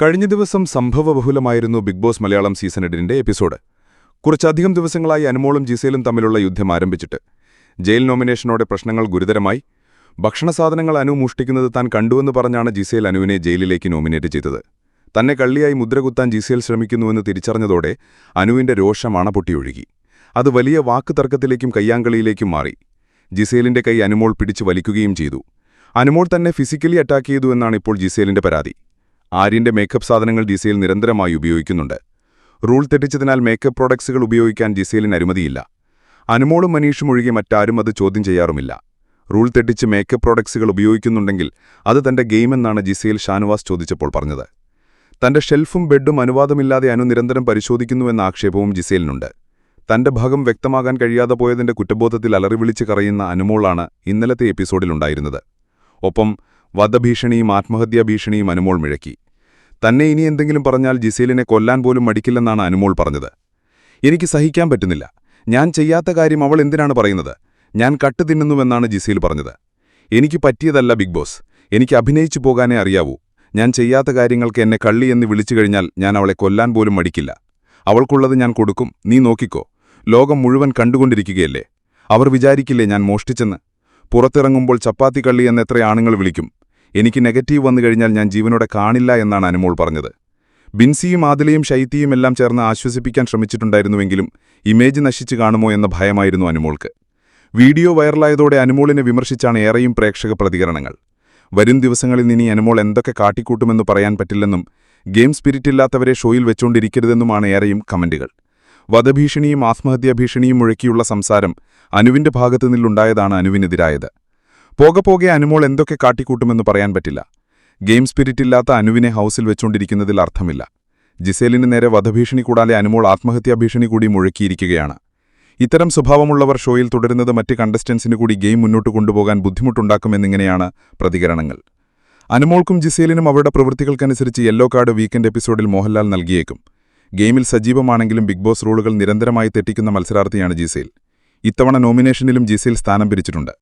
കഴിഞ്ഞ ദിവസം സംഭവബഹുലമായിരുന്നു ബിഗ് ബോസ് മലയാളം സീസൺ എഡിന്റെ എപ്പിസോഡ്. കുറച്ചധികം ദിവസങ്ങളായി അനുമോളും ജിസേലും തമ്മിലുള്ള യുദ്ധം ആരംഭിച്ചിട്ട്. ജയിൽ നോമിനേഷനോടെ പ്രശ്നങ്ങൾ ഗുരുതരമായി. ഭക്ഷണസാധനങ്ങൾ അനു മോഷ്ടിക്കുന്നത് താൻ കണ്ടുവെന്ന് പറഞ്ഞാണ് ജിസേൽ അനുവിനെ ജയിലിലേക്ക് നോമിനേറ്റ് ചെയ്തത്. തന്നെ കള്ളിയായി മുദ്രകുത്താൻ ജിസേൽ ശ്രമിക്കുന്നുവെന്ന് തിരിച്ചറിഞ്ഞതോടെ അനുവിന്റെ രോഷം അണപൊട്ടിയൊഴുകി. അത് വലിയ വാക്ക് തർക്കത്തിലേക്കും കയ്യാങ്കളിയിലേക്കും മാറി. ജിസേലിന്റെ കൈ അനുമോൾ പിടിച്ചു വലിക്കുകയും ചെയ്തു. അനുമോൾ തന്നെ ഫിസിക്കലി അറ്റാക്ക് ചെയ്തു എന്നാണ് ഇപ്പോൾ ജിസേലിന്റെ പരാതി. ആര്യന്റെ മേക്കപ്പ് സാധനങ്ങൾ ജിസയിൽ നിരന്തരമായി ഉപയോഗിക്കുന്നുണ്ട്. റൂൾ തെറ്റിച്ചതിനാൽ മേക്കപ്പ് പ്രോഡക്ട്സുകൾ ഉപയോഗിക്കാൻ ജിസയിലിന് അനുമതിയില്ല. അനുമോളും മനീഷും ഒഴികെ മറ്റാരും അത് ചോദ്യം ചെയ്യാറുമില്ല. റൂൾ തെറ്റിച്ച് മേക്കപ്പ് പ്രോഡക്ട്സുകൾ ഉപയോഗിക്കുന്നുണ്ടെങ്കിൽ അത് തന്റെ ഗെയിമെന്നാണ് ജിസയിൽ ഷാനുവാസ് ചോദിച്ചപ്പോൾ പറഞ്ഞത്. തന്റെ ഷെൽഫും ബെഡും അനുവാദമില്ലാതെ അനു നിരന്തരം പരിശോധിക്കുന്നുവെന്ന ആക്ഷേപവും ജിസേലിനുണ്ട്. തന്റെ ഭാഗം വ്യക്തമാകാൻ കഴിയാതെ പോയതിന്റെ കുറ്റബോധത്തിൽ അലറിവിളിച്ച് കറയുന്ന അനുമോളാണ് ഇന്നലത്തെ എപ്പിസോഡിലുണ്ടായിരുന്നത് ഒപ്പം വധഭീഷണിയും ആത്മഹത്യാ ഭീഷണിയും അനുമോൾ മിഴക്കി. തന്നെ ഇനി എന്തെങ്കിലും പറഞ്ഞാൽ ജിസേലിനെ കൊല്ലാൻ പോലും മടിക്കില്ലെന്നാണ് അനുമോൾ പറഞ്ഞത്. എനിക്ക് സഹിക്കാൻ പറ്റുന്നില്ല. ഞാൻ ചെയ്യാത്ത കാര്യം അവൾ എന്തിനാണ് പറയുന്നത്? ഞാൻ കട്ട് തിന്നുന്നുവെന്നാണ് ജിസേൽ പറഞ്ഞത്. എനിക്ക് പറ്റിയതല്ല ബിഗ് ബോസ്. എനിക്ക് അഭിനയിച്ചു പോകാനേ അറിയാവൂ. ഞാൻ ചെയ്യാത്ത കാര്യങ്ങൾക്ക് എന്നെ കള്ളി എന്ന് വിളിച്ചു കഴിഞ്ഞാൽ ഞാൻ അവളെ കൊല്ലാൻ പോലും മടിക്കില്ല. അവൾക്കുള്ളത് ഞാൻ കൊടുക്കും. നീ നോക്കിക്കോ. ലോകം മുഴുവൻ കണ്ടുകൊണ്ടിരിക്കുകയല്ലേ? അവർ വിചാരിക്കില്ലേ ഞാൻ മോഷ്ടിച്ചെന്ന്? പുറത്തിറങ്ങുമ്പോൾ ചപ്പാത്തി കള്ളി എന്നെത്ര ആണുങ്ങൾ വിളിക്കും. എനിക്ക് നെഗറ്റീവ് വന്നു കഴിഞ്ഞാൽ ഞാൻ ജീവനോടെ കാണില്ല എന്നാണ് അനുമോൾ പറഞ്ഞത്. ബിൻസിയും ആദിലയും ശൈത്യയും എല്ലാം ചേർന്ന് ആശ്വസിപ്പിക്കാൻ ശ്രമിച്ചിട്ടുണ്ടായിരുന്നുവെങ്കിലും ഇമേജ് നശിച്ചു കാണുമോ എന്ന ഭയമായിരുന്നു അനുമോൾക്ക്. വീഡിയോ വൈറലായതോടെ അനുമോളിനെ വിമർശിച്ചാണ് ഏറെയും പ്രേക്ഷക പ്രതികരണങ്ങൾ. വരും ദിവസങ്ങളിൽ ഇനി അനുമോൾ എന്തൊക്കെ കാട്ടിക്കൂട്ടുമെന്ന് പറയാൻ പറ്റില്ലെന്നും ഗെയിം സ്പിരിറ്റ് സ്പിരിറ്റില്ലാത്തവരെ ഷോയിൽ വെച്ചുകൊണ്ടിരിക്കരുതെന്നുമാണ് ഏറെയും കമന്റുകൾ. വധഭീഷണിയും ആത്മഹത്യാഭീഷണിയും മുഴക്കിയുള്ള സംസാരം അനുവിന്റെ ഭാഗത്തുനിന്നുണ്ടായതാണ് അനുവിനെതിരായത്. പോകെ പോകെ അനുമോൾ എന്തൊക്കെ കാട്ടിക്കൂട്ടുമെന്ന് പറയാൻ പറ്റില്ല. ഗെയിം സ്പിരിറ്റ് ഇല്ലാത്ത അനുവിനെ ഹൗസിൽ വെച്ചുകൊണ്ടിരിക്കുന്നതിൽ അർത്ഥമില്ല. ജിസേലിന് നേരെ വധഭീഷണി കൂടാതെ അനുമോൾ ആത്മഹത്യാ ഭീഷണി കൂടി മുഴക്കിയിരിക്കുകയാണ്. ഇത്തരം സ്വഭാവമുള്ളവർ ഷോയിൽ തുടരുന്നത് മറ്റ് കണ്ടസ്റ്റൻസിന് കൂടി ഗെയിം മുന്നോട്ട് കൊണ്ടുപോകാൻ ബുദ്ധിമുട്ടുണ്ടാക്കുമെന്നിങ്ങനെയാണ് പ്രതികരണങ്ങൾ. അനുമോൾക്കും ജിസേലിനും അവരുടെ പ്രവൃത്തികൾക്കനുസരിച്ച് യെല്ലോ കാർഡ് വീക്കെൻഡ് എപ്പിസോഡിൽ മോഹൻലാൽ നൽകിയേക്കും. ഗെയിമിൽ സജീവമാണെങ്കിലും ബിഗ് ബോസ് റൂളുകൾ നിരന്തരമായി തെറ്റിക്കുന്ന മത്സരാർത്ഥിയാണ് ജിസേൽ. ഇത്തവണ നോമിനേഷനിലും ജിസേൽ സ്ഥാനം പിരിച്ചിട്ടുണ്ട്.